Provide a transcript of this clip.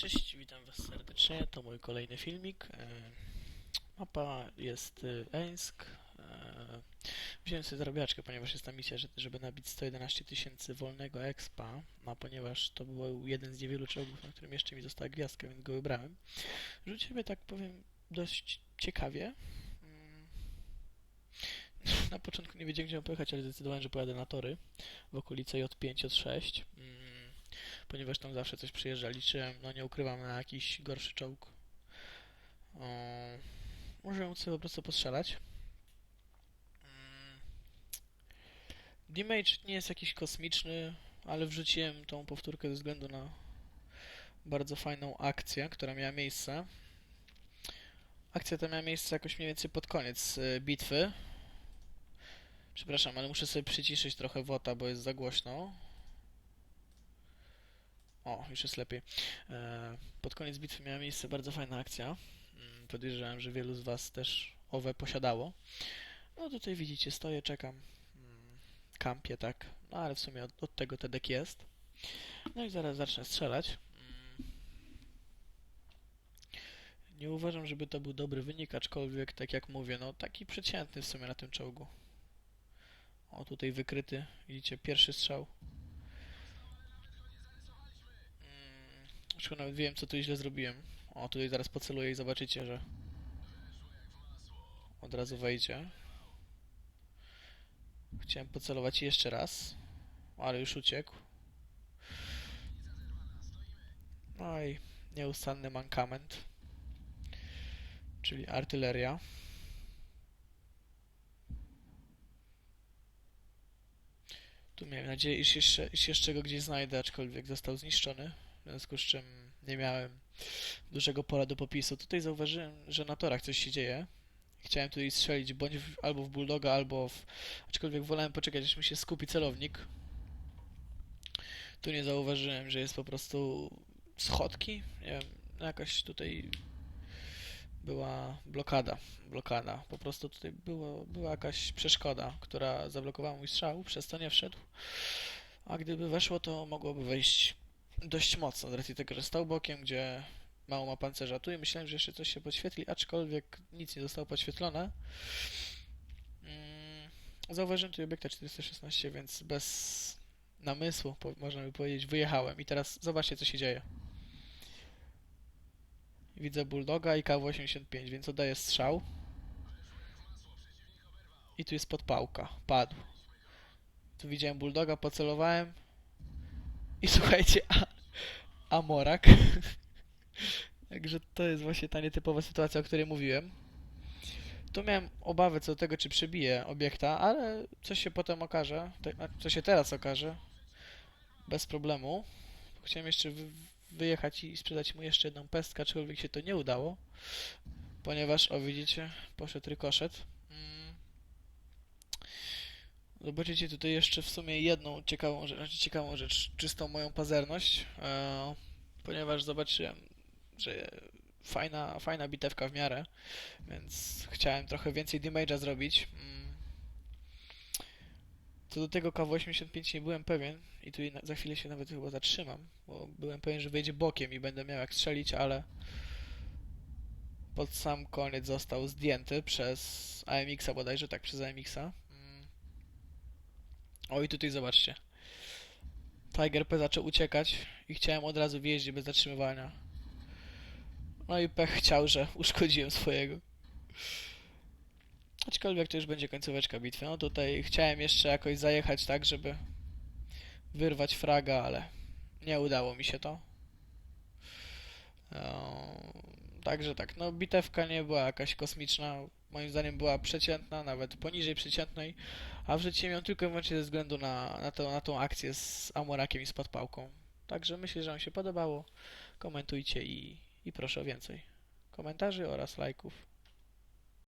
cześć, witam was serdecznie, to mój kolejny filmik. E, Mapa jest e, Eńsk. E, Wziąłem sobie zarabiaczkę, ponieważ jest ta misja, że- żeby nabić 111 tysięcy wolnego expa, a ponieważ to był jeden z niewielu czołgów, na którym jeszcze mi została gwiazdka, więc go wybrałem. Rzuć sobie, tak powiem, dość ciekawie. Mm. Na początku nie wiedziałem, gdzie mam pojechać, ale zdecydowałem, że pojadę na tory w okolice J5, J6. Ponieważ tam zawsze coś przyjeżdża. Liczyłem, no nie ukrywam, na jakiś gorszy czołg. O, może móc sobie po prostu postrzelać. Mm. Damage nie jest jakiś kosmiczny, ale wrzuciłem tą powtórkę ze względu na bardzo fajną akcję, która miała miejsce. Akcja ta miała miejsce jakoś mniej więcej pod koniec y, bitwy. Przepraszam, ale muszę sobie przyciszyć trochę wota, bo jest za głośno. O, już jest lepiej. E, Pod koniec bitwy miała miejsce bardzo fajna akcja. Mm, Podejrzewam, że wielu z Was też owe posiadało. No tutaj widzicie, stoję, czekam. Mm, Kampię, tak. No ale w sumie od, od tego Tedek jest. No i zaraz zacznę strzelać. Mm. Nie uważam, żeby to był dobry wynik, aczkolwiek, tak jak mówię, no taki przeciętny w sumie na tym czołgu. O, tutaj wykryty. Widzicie, pierwszy strzał. Już nawet wiem, co tu źle zrobiłem. O, tutaj zaraz poceluję i zobaczycie, że od razu wejdzie. Chciałem pocelować jeszcze raz, ale już uciekł. No i nieustanny mankament, czyli artyleria. Tu miałem nadzieję, iż jeszcze, iż jeszcze go gdzieś znajdę, aczkolwiek został zniszczony, w związku z czym nie miałem dużego pola do popisu. Tutaj zauważyłem, że na torach coś się dzieje. Chciałem tutaj strzelić bądź w, albo w Bulldoga, albo w... Aczkolwiek wolałem poczekać, aż mi się skupi celownik. Tu nie zauważyłem, że jest po prostu schodki. Nie wiem, no jakaś tutaj była blokada. Blokada. Po prostu tutaj było, była jakaś przeszkoda, która zablokowała mój strzał, przez to nie wszedł. A gdyby weszło, to mogłoby wejść dość mocno, z racji tego, że stał bokiem, gdzie mało ma pancerza. Tu i myślałem, że jeszcze coś się podświetli, aczkolwiek nic nie zostało podświetlone. Mm, Zauważyłem tu obiekta 416, więc bez namysłu, można by powiedzieć, wyjechałem. I teraz zobaczcie, co się dzieje. Widzę Bulldoga i KW-85, więc oddaję strzał. I tu jest podpałka. Padł. Tu widziałem Bulldoga, pocelowałem. I słuchajcie, a, Amorak. Także to jest właśnie ta nietypowa sytuacja, o której mówiłem. Tu miałem obawę co do tego, czy przebiję obiekta, ale co się potem okaże, co się teraz okaże, bez problemu. Chciałem jeszcze wy, wyjechać i sprzedać mu jeszcze jedną pestkę, aczkolwiek się to nie udało, ponieważ, o widzicie, poszedł rykoszet. Mm. Zobaczycie tutaj jeszcze w sumie jedną ciekawą rzecz, znaczy ciekawą rzecz, czystą moją pazerność, e, ponieważ zobaczyłem, że fajna, fajna bitewka w miarę, więc chciałem trochę więcej damage'a zrobić. Mm. Co do tego KW-85 nie byłem pewien i tu za chwilę się nawet chyba zatrzymam, bo byłem pewien, że wejdzie bokiem i będę miał jak strzelić, ale pod sam koniec został zdjęty przez AMX-a bodajże, tak, przez AMX-a. O i tutaj zobaczcie. Tiger P zaczął uciekać i chciałem od razu wjeździć bez zatrzymywania. No i pech chciał, że uszkodziłem swojego. Aczkolwiek to już będzie końcóweczka bitwy. No tutaj chciałem jeszcze jakoś zajechać tak, żeby wyrwać fraga, ale nie udało mi się to. Eee, Także tak, no bitewka nie była jakaś kosmiczna. Moim zdaniem była przeciętna, nawet poniżej przeciętnej, a wrzuciłem ją tylko i wyłącznie ze względu na, na, to, na tą akcję z Amorakiem i z podpałką. Także myślę, że Wam się podobało. Komentujcie i, i proszę o więcej komentarzy oraz lajków.